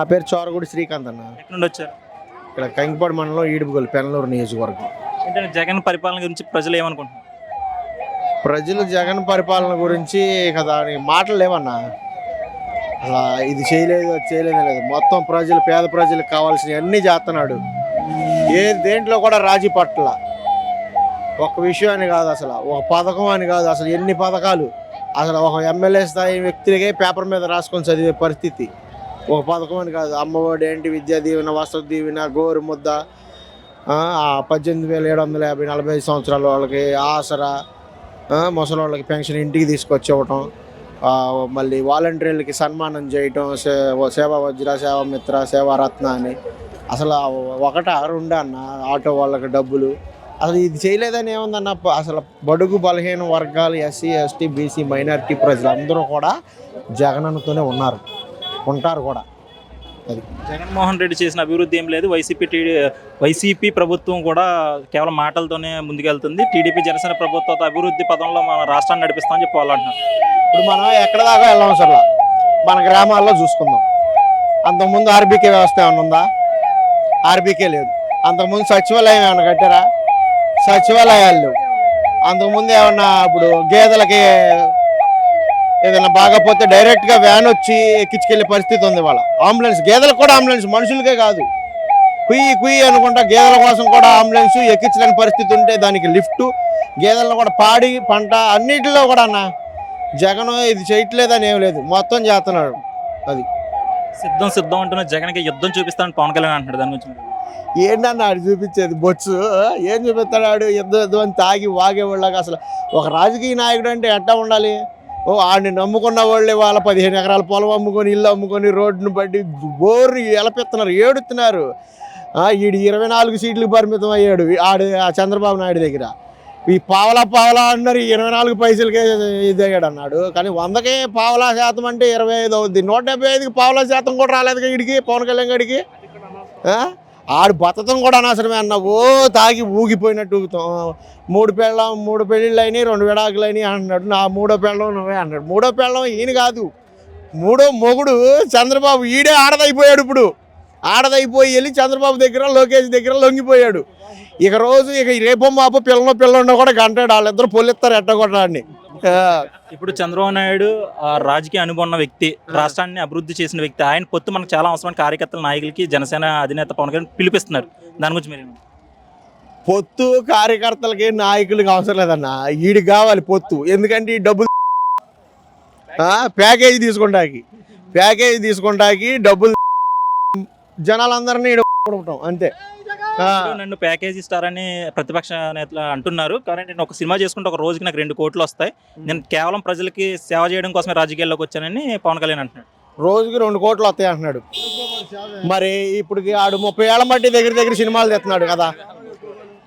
నా పేరు చోరగుడి శ్రీకాంత్ అన్న. ఎక్కడి వచ్చారు ఇక్కడ కంకిపాడు మండలం ఈడుపుగోలు పెనలూరు నియోజకవర్గం. ఏంటంటే జగన్ పరిపాలన గురించి ప్రజలు ఏమనుకుంటున్నారు? ప్రజలు జగన్ పరిపాలన గురించి దానికి మాటలు లేవన్నా. అలా ఇది చేయలేదు అది చేయలేదు లేదు. మొత్తం ప్రజలు పేద ప్రజలకు కావాల్సినవి అన్నీ చేస్తున్నాడు. ఏ దేంట్లో కూడా రాజీ పట్ల ఒక విషయం అని కాదు అసలు ఒక పథకం అని కాదు అసలు ఎన్ని పథకాలు. అసలు ఒక ఎమ్మెల్యే స్థాయి వ్యక్తికే పేపర్ మీద రాసుకొని చదివే పరిస్థితి. ఒక పథకం అని కాదు. అమ్మఒడి ఏంటి? విద్యా దీవెన వసతి దీవెన గోరు ముద్ద పద్దెనిమిది వేల ఏడు వందల యాభై నలభై ఐదు సంవత్సరాల వాళ్ళకి ఆసరా ముసలి వాళ్ళకి పెన్షన్ ఇంటికి తీసుకొచ్చి ఇవ్వటం మళ్ళీ వాలంటీర్లకి సన్మానం చేయటం సే- సేవా వజ్ర సేవా మిత్ర సేవారత్న అని. అసలు ఒకట రెండు అన్న ఆటో వాళ్ళకి డబ్బులు. అసలు ఇది చేయలేదని ఏముందన్న అసలు బడుగు బలహీన వర్గాలు ఎస్సీ ఎస్టీ బీసీ మైనారిటీ ప్రజలు అందరూ కూడా జగనన్నతోనే ఉన్నారు. ఉంటారు కూడా. అది. జగన్మోహన్ రెడ్డి చేసిన అభివృద్ధి ఏం లేదు. వైసీపీ టీడీ వైసీపీ ప్రభుత్వం కూడా కేవలం మాటలతోనే ముందుకెళ్తుంది. టీడీపీ జనసేన ప్రభుత్వం అభివృద్ధి పదంలో మన రాష్ట్రాన్ని నడిపిస్తామని చెప్పి వాళ్ళు అంటున్నారు ఇప్పుడు మనం ఎక్కడ దాకా వెళ్ళాం అసలు మన గ్రామాల్లో చూసుకుందాం. అంతకుముందు ఆర్బీకే వ్యవస్థ ఏమైనా ఉందా? ఆర్బీకే లేదు. అంతకుముందు సచివాలయం ఏమైనా కట్టారా? సచివాలయాలు లేవు. అంతకుముందు ఏమన్నా ఇప్పుడు గేదెలకి ఏదైనా బాగపోతే డైరెక్ట్గా వ్యాన్ వచ్చి ఎక్కించుకెళ్ళే పరిస్థితి ఉంది వాళ్ళ అంబులెన్స్ గేదెలకు కూడా అంబులెన్స్ మనుషులకే కాదు. కుయ్యి కుయ్యి అనుకుంటా గేదెల కోసం కూడా అంబులెన్స్ ఎక్కించలేని పరిస్థితి ఉంటే దానికి లిఫ్ట్ గేదెలను కూడా పాడి పంట అన్నిటిలో కూడా అన్న జగన్ ఇది చేయట్లేదని ఏం లేదు. మొత్తం చేస్తున్నాడు అది. సిద్ధం సిద్ధం అంటున్న జగన్కి యుద్ధం చూపిస్తానని పవన్ కళ్యాణ్ అంటున్నాడు దాని గురించి. ఏంటన్న ఆడు చూపించేది? బొచ్చు. ఏం చూపిస్తాడు ఆడు? యుద్ధం యుద్ధం అని తాగి వాగేవాళ్ళగా అసలు ఒక రాజకీయ నాయకుడు అంటే ఎట్టా ఉండాలి? ఓ ఆడిని నమ్ముకున్న వాళ్ళే వాళ్ళ పదిహేను ఎకరాల పొలం అమ్ముకొని ఇల్లు అమ్ముకొని రోడ్డును బట్టి బోర్రు ఎలపెత్తున్నారు ఏడుతున్నారు. ఆ, ఈడు ఇరవై నాలుగు సీట్లకు పరిమితం అయ్యాడు ఆడు ఆ చంద్రబాబు నాయుడు దగ్గర. ఈ పావలా పావలా అన్నారు ఇరవై నాలుగు పైసలకే ఇదయ్యాడు అన్నాడు. కానీ వందకే పావలా శాతం అంటే ఇరవై ఐదు అవుద్ది. నూట డెబ్బై ఐదుకి పావలా శాతం కూడా రాలేదు వీడికి పవన్ కళ్యాణ్ గడికి? ఆడు బతకం కూడా అనవసరమే అన్న. ఓ తాగి ఊగిపోయినట్టు ఊగుతాం. మూడు పెళ్ళం మూడు పెళ్ళిళ్ళు అయినాయి రెండు విడాకులు అయినాయి అంటున్నాడు. నా మూడో పెళ్ళం నువ్వే అన్నాడు మూడో పెళ్ళం ఈయన కాదు. మూడో మొగుడు చంద్రబాబు ఈడే ఆడదైపోయాడు ఇప్పుడు. ఆడదైపోయి వెళ్ళి చంద్రబాబు దగ్గర లోకేష్ దగ్గర లొంగిపోయాడు. ఇక రోజు ఇక రేపో మాపో పిల్లలో పిల్లండో కూడా గంటాడు వాళ్ళిద్దరు పొలిస్తారు ఎట్టగొట్టడాన్ని ఇప్పుడు చంద్రబాబు నాయుడు ఆ, రాజకీయ అనుభవం ఉన్న వ్యక్తి రాష్ట్రాన్ని అభివృద్ధి చేసిన వ్యక్తి. ఆయన పొత్తు మనకు చాలా అవసరమైన కార్యకర్తల నాయకులకి జనసేన అధినేత పవన్ కళ్యాణ్ పిలిపిస్తున్నారు. దాని గురించి మీరు? పొత్తు కార్యకర్తలకి నాయకులకి అవసరం లేదన్న. వీడికి కావాలి పొత్తు. ఎందుకంటే ఈ డబ్బులు ఆ, ప్యాకేజీ తీసుకుంటాకి ప్యాకేజీ తీసుకుంటాకి డబ్బులు జనాలందరినీ కొడతాం అంతే. నన్ను ప్యాకేజ్ ఇస్తారని ప్రతిపక్ష నేతలు అంటున్నారు. కానీ నేను ఒక సినిమా చేసుకుంటే ఒక రోజుకి నాకు రెండు కోట్లు వస్తాయి. నేను కేవలం ప్రజలకి సేవ చేయడం కోసమే రాజకీయాల్లోకి వచ్చానని పవన్ కళ్యాణ్ అంటున్నాడు. రోజుకి రెండు కోట్లు వస్తాయి అంటున్నాడు. మరి ఇప్పటికి ఆడు ముప్పై ఏళ్ళ మట్టి దగ్గర దగ్గర సినిమాలు తెస్తున్నాడు కదా.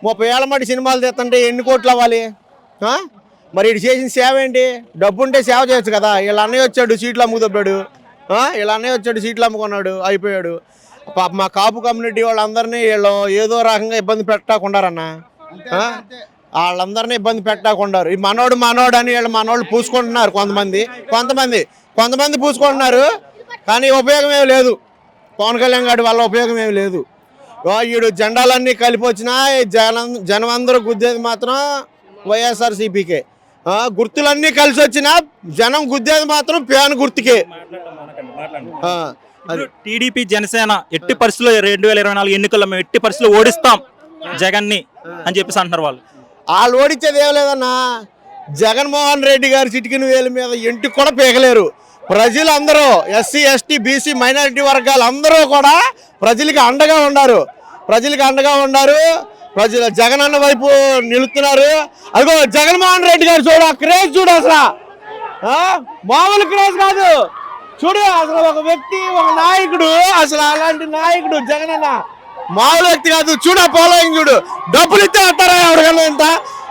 ముప్పై ఏళ్ళ మట్టి సినిమాలు తెస్తుంటే ఎన్ని కోట్లు అవ్వాలి? మరి ఇటు చేసిన సేవ ఏంటి? డబ్బు ఉంటే సేవ చేయొచ్చు కదా. వీళ్ళ అన్నయ్య వచ్చాడు సీట్లు అమ్ముకుదబ్బాడు వీళ్ళ అన్నయ్య వచ్చాడు సీట్లు అమ్ముకున్నాడు అయిపోయాడు. పాప మా కాపు కమ్యూనిటీ వాళ్ళందరినీ వీళ్ళు ఏదో రకంగా ఇబ్బంది పెట్టకుండారన్న? వాళ్ళందరినీ ఇబ్బంది పెట్టకుండారు. ఈ మనోడు మనోడు అని వీళ్ళు మనోళ్ళు పూసుకుంటున్నారు కొంతమంది. కొంతమంది కొంతమంది పూసుకుంటున్నారు కానీ ఉపయోగం ఏమి లేదు. పవన్ కళ్యాణ్ గారి వల్ల ఉపయోగం ఏమి లేదు. ఈడు జెండాలన్నీ కలిపి వచ్చినా జనం జనం అందరూ గుద్దేది మాత్రం వైఎస్ఆర్ సిపికే గుర్తులన్నీ కలిసి వచ్చినా జనం గుద్దేది మాత్రం ప్యాన్ గుర్తుకే. టీడీపీ జనసేన ఎట్టి పరిస్థితుల్లో రెండు వేల ఇరవై నాలుగు ఎన్నికల్లో మేము ఎట్టి పరిస్థితుల్లో ఓడిస్తాం జగన్ని అని చెప్పేసి అంటున్నారు వాళ్ళు. వాళ్ళు ఓడించేది ఏం లేదన్నా? జగన్మోహన్ రెడ్డి గారి చిటికిన వేల మీద ఇంటికి కూడా పీకలేరు. ప్రజలందరూ ఎస్సీ ఎస్టీ బీసీ మైనారిటీ వర్గాలు అందరూ కూడా ప్రజలకి అండగా ఉన్నారు. ప్రజలకి అండగా ఉన్నారు. ప్రజల జగన్ అన్న వైపు నిలుస్తున్నారు. అదిగో జగన్మోహన్ రెడ్డి గారు చూడు ఆ క్రేజ్ చూడు అసలు? మామూలు క్రేజ్ కాదు. చూడు అసలు ఒక వ్యక్తి ఒక నాయకుడు అసలు అలాంటి నాయకుడు జగన్ అన్న మామూలు వ్యక్తి కాదు. చూడు ఆ ఫాలోయింగ్ చూడు. డబ్బులు ఇస్తే వస్తారా ఎవరికన్నా ఇంత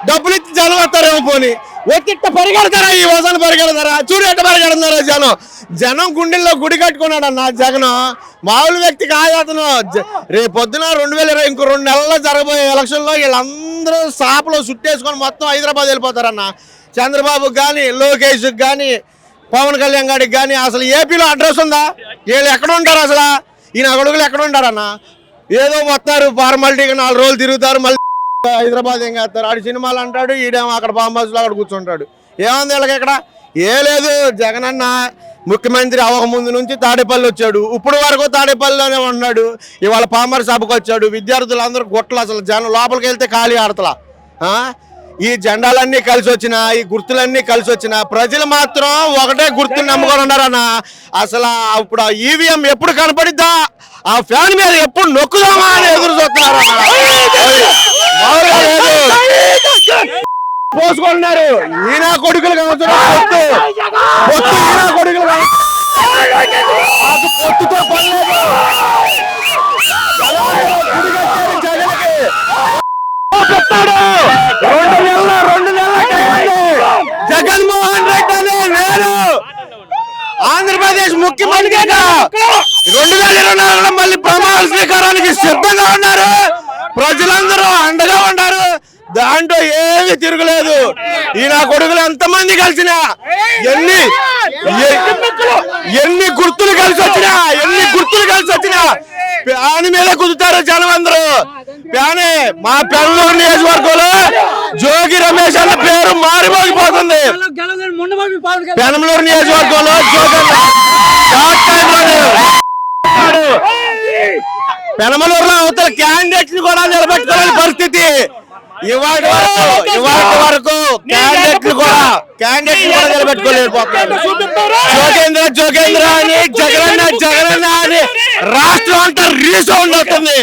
డబ్బులు ఇచ్చి జనం వస్తారేమో పోని. ఒత్తిట్ట పరిగెడతారా? ఈ వసలు పరిగెడతారా? చూడు ఎట్ట పరిగెడతారా జనం. జనం గుండెల్లో గుడి కట్టుకున్నాడు అన్న జగన్. మామూలు వ్యక్తి కాదు అతను. జ- రేపు పొద్దున రెండు వేల ఇరవై ఇంకో రెండు నెలల్లో జరగబోయే ఎలక్షన్లో వీళ్ళందరూ సాపలో చుట్టేసుకొని మొత్తం హైదరాబాద్ వెళ్ళిపోతారన్న. చంద్రబాబుకి కానీ లోకేష్కి కానీ పవన్ కళ్యాణ్ గారికి కానీ అసలు ఏపీలో అడ్రస్ ఉందా? వీళ్ళు ఎక్కడ ఉంటారు అసలు? ఈ నా కొడుకులు ఎక్కడ ఉంటారన్న? ఏదో వస్తారు ఫార్మాలిటీగా నాలుగు రోజులు తిరుగుతారు మళ్ళీ హైదరాబాద్ ఏం చేస్తారు? ఆడు సినిమాలు అంటాడు ఈడేమో అక్కడ ఫామ్ అక్కడ కూర్చుంటాడు. ఏముంది వీళ్ళకి ఇక్కడ? ఏ లేదు జగన్ అన్న ముఖ్యమంత్రి అవ్వక ముందు నుంచి తాడేపల్లి వచ్చాడు. ఇప్పుడు వరకు తాడేపల్లిలోనే ఉన్నాడు. ఇవాళ పామర్ సభకు వచ్చాడు. విద్యార్థులందరూ గుట్టలు అసలు జనం లోపలికి వెళ్తే ఖాళీ ఆడతలా. ఈ జెండాలన్నీ కలిసి వచ్చిన ఈ గుర్తులన్నీ కలిసి వచ్చిన ప్రజలు మాత్రం ఒకటే గుర్తుని నమ్ముకొని ఉన్నారన్న అసలు ఇప్పుడు ఆ ఈవీఎం ఎప్పుడు కనపడిద్దా? ఆ ఫ్యాన్ మీద ఎప్పుడు నొక్కుదామా అని ఎదురు చూస్తున్నారన్న లేదు. పోసుకుంటున్నారు. ఈయన కొడుకులు పొత్తు ఈయన కొడుకులు పొత్తుతో పని లేదు. అలాగే గుడి కట్టారు జగన్కి. చెప్తాడు రెండు నెలల రెండు నెలల టైం ఉంది. జగన్మోహన్ రెడ్డి అనే నేను ఆంధ్రప్రదేశ్ ముఖ్యమంత్రిగా రెండు వేల ఇరవై నాలుగులో మళ్ళీ ప్రమాణ స్వీకారానికి సిద్ధంగా ఉన్నారు. ప్రజలందరూ అండగా ఉన్నారు. దాంట్లో ఏమీ తిరగలేదు. ఈ నా కొడుకులు ఎంతమంది కలిసినా ఎన్ని ఎన్ని గుర్తులు కలిసి వచ్చినా ఎన్ని గుర్తులు కలిసి వచ్చినా ప్యాన్ మీద కుదుతారు జనం అందరూ. ప్యానే మా పెన్నూరు నియోజకవర్గంలో జోగి రమేష్ అన్న పేరు మారిపోయిపోతుంది. పెనమలూరు నియోజకవర్గంలో జోగి పెనమలూరులో అవతల క్యాండిడేట్ని కూడా నిలబెట్టుకోలేని పరిస్థితి. ఇవాటి వరకు ఇవాటి వరకు క్యాండిడేట్లు కూడా క్యాండిడేట్ కూడా నిలబెట్టుకోలేకపోతున్నారు జోగేంద్ర జోగేంద్ర అని జగనన్న జగనన్న అని రాష్ట్రం అంతా రీసౌండ్ అవుతుంది.